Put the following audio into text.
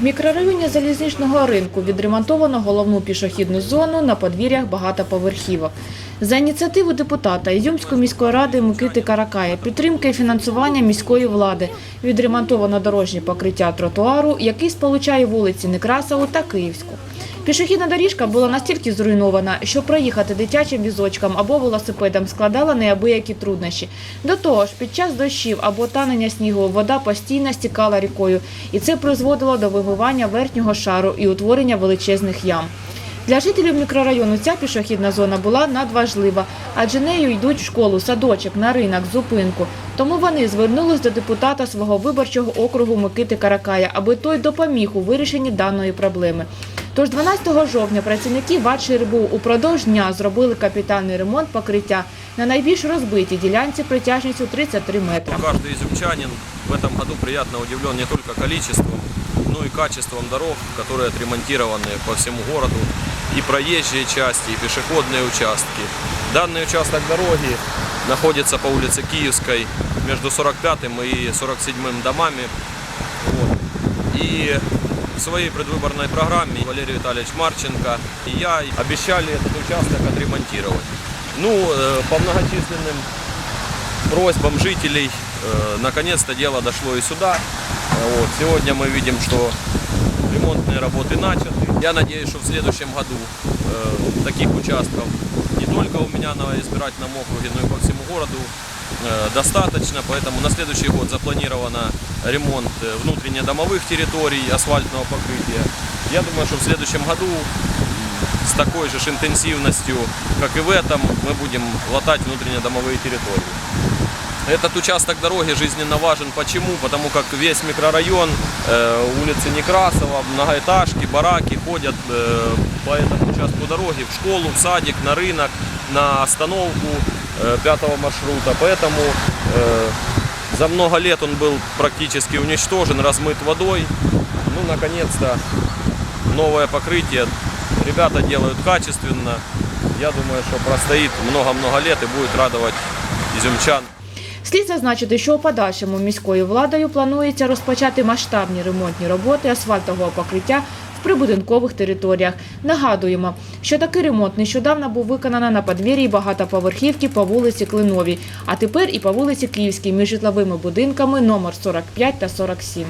В мікрорайоні залізничного ринку відремонтовано головну пішохідну зону на подвір'ях багатоповерхівок. За ініціативи депутата Ізюмської міської ради Микити Каракая, підтримки і фінансування міської влади відремонтовано дорожнє покриття тротуару, який сполучає вулиці Некрасову та Київську. Пішохідна доріжка була настільки зруйнована, що проїхати дитячим візочком або велосипедом складала неабиякі труднощі. До того ж, під час дощів або танення снігу вода постійно стікала рікою, і це призводило до вимивання верхнього шару і утворення величезних ям. Для жителів мікрорайону ця пішохідна зона була надважлива, адже нею йдуть в школу, садочок, на ринок, зупинку. Тому вони звернулись до депутата свого виборчого округу Микити Каракая, аби той допоміг у вирішенні даної проблеми. Тож 12 жовтня працівники ВАД «Ширбу» упродовж дня зробили капітальний ремонт покриття на найбільш розбитій ділянці притяжністю 33 метри. Каждый изюмчанин в этом году приятно удивлен не только количеством, но и качеством дорог, которые отремонтированы по всему городу, и проезжие части, и пешеходные участки. Данный участок дороги находится по улице Киевской между 45 и 47 домами. Вот. И в своей предвыборной программе Валерий Витальевич Марченко и я обещали этот участок отремонтировать. Ну, э, по многочисленным просьбам жителей э, наконец-то дело дошло и сюда. Э, Вот. Сегодня мы видим, что ремонтные работы начаты. Я надеюсь, что в следующем году э, таких участков не только у меня на избирательном округе, но и по всему городу э, достаточно. Поэтому на следующий год запланировано ремонт э, внутреннедомовых территорий, асфальтного покрытия. Я думаю, что в следующем году с такой же интенсивностью, как и в этом, мы будем латать внутреннедомовые территории. Этот участок дороги жизненно важен. Почему? Потому как весь микрорайон, э, улицы Некрасова, многоэтажки, бараки ходят э, по этому участку дороги в школу, в садик, на рынок, на остановку э, пятого маршрута. Поэтому э, за много лет он был практически уничтожен, размыт водой. Ну, наконец-то, новое покрытие. Ребята делают качественно. Я думаю, что простоит много-много лет и будет радовать изюмчан. Слід зазначити, що у подальшому міською владою планується розпочати масштабні ремонтні роботи асфальтового покриття в прибудинкових територіях. Нагадуємо, що такий ремонт нещодавно був виконано на подвір'ї багатоповерхівки по вулиці Клиновій, а тепер і по вулиці Київській між житловими будинками номер 45 та 47.